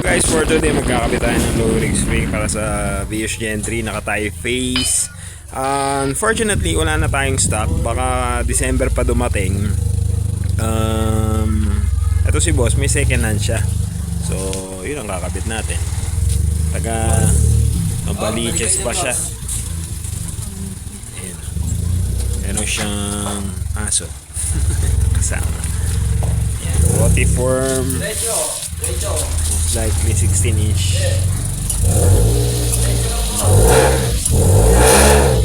Guys, for today magkakabit tayo ng low rig spring para sa Vios Gen 3 naka-tie face. Uh, unfortunately, wala na tayong stock. Baka December pa dumating. Um, ito si boss, may second hand siya. So, yun ang kakabit natin. Taga mabaliches pa siya. Ayan. Meron siyang aso. Kasama. Ayan. Rotiform. Most likely 16 inch.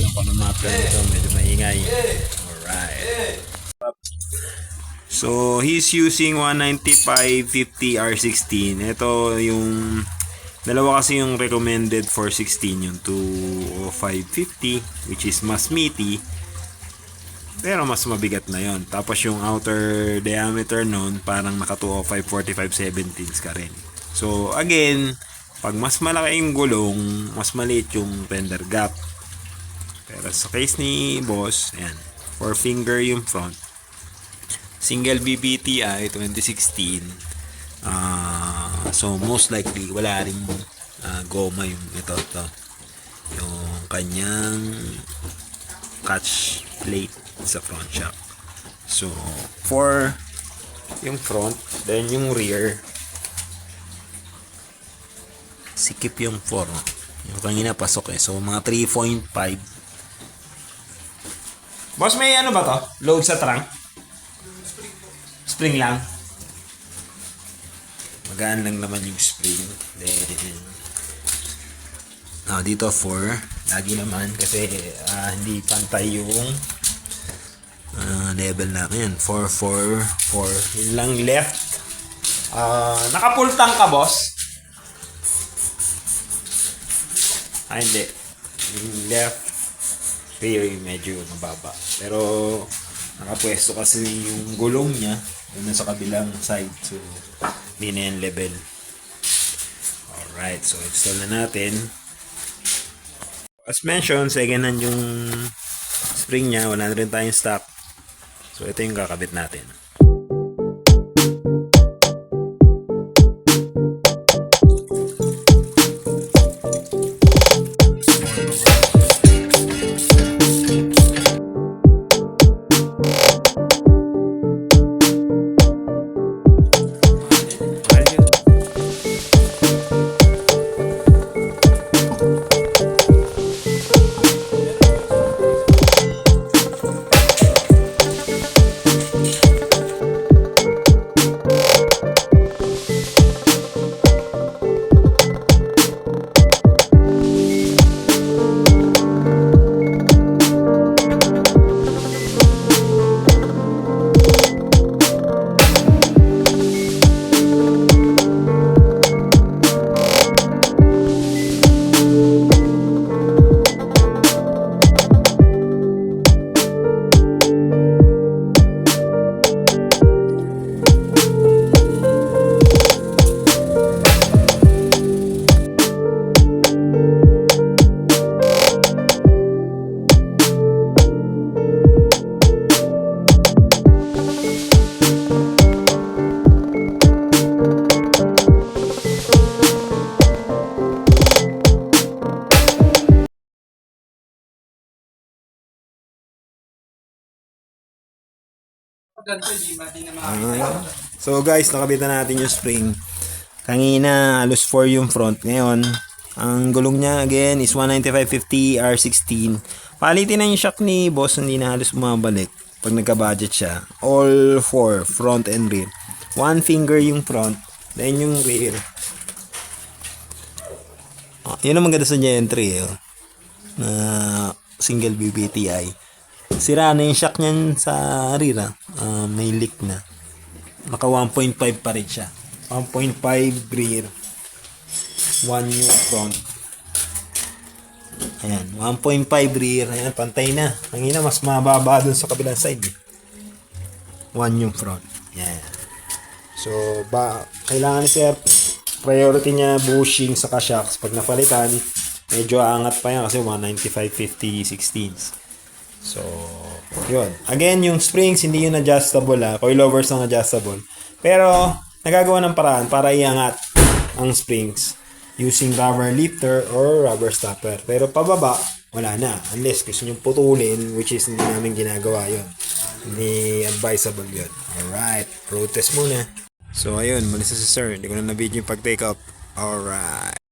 Ako na mga plan ito, medyo maingay. Alright. So, he's using 195-50 R16. Ito yung dalawa kasi yung recommended for 16 yung 205-50 which is mas meaty pero mas mabigat na yon tapos yung outer diameter nun parang naka 205 45 17 ka rin so again pag mas malaki yung gulong mas maliit yung fender gap. Pero sa case ni boss ayan 4 finger yung front. Single BBTI 2016 Ah, so most likely wala ring ah, goma yung ito to yung kanyang catch plate sa front shock so for yung front then yung rear sikip yung 4 yung kanina pasok eh. So mga 3.5 boss may ano ba to? Load sa trunk? Spring lang. Magaan lang naman yung spring. Then ah dito 4 lagi naman kasi ah, hindi pantay yung ah, level namin yan 4 4 4 yun lang left. Ah nakapultang ka boss ah hindi. Yung left rear medyo mababa. Pero nakapwesto kasi yung gulong niya yun sa kabilang side. So hindi na yan level. Alright so install na natin. As mentioned second hand yung spring niya. Wala na rin tayong stock. So ito yung kakabit natin Ah. So guys, nakabit na natin yung spring. Kanina, halos 4 yung front. Ngayon, ang gulong niya again is 195.50 R16. Palitin na yung shock ni boss, hindi na halos bumabalik pag nagka-budget siya. All 4, front and rear. One finger yung front, then yung rear. Ah, yun ang maganda sa Gentry eh. oh. Na single BBTI. Sira na yung shock niyan sa ah. Ah, may leak na. Naka 1.5 pa rin siya. 1.5 rear. 1 yung front. Ayan, 1.5 rear. Ayan, pantay na. Ang ina, mas mababa dun sa kabilang side. eh. 1 yung front. Ayan. So, ba, kailangan ni sir, priority niya bushing sa shocks. Pag napalitan, medyo aangat pa yan kasi 195, 50, 16s. So, yun. Again, yung springs, hindi yun adjustable ha. Coilovers ang adjustable. Pero, nagagawa ng paraan para iangat. ang springs using rubber lifter or rubber stopper. Pero pababa, wala na. Unless gusto nyo putulin, which is hindi namin ginagawa yon Hindi advisable yun. Alright, road test muna. So ayun, malis na si sir. Hindi ko na na-video yung pag-take up. Alright.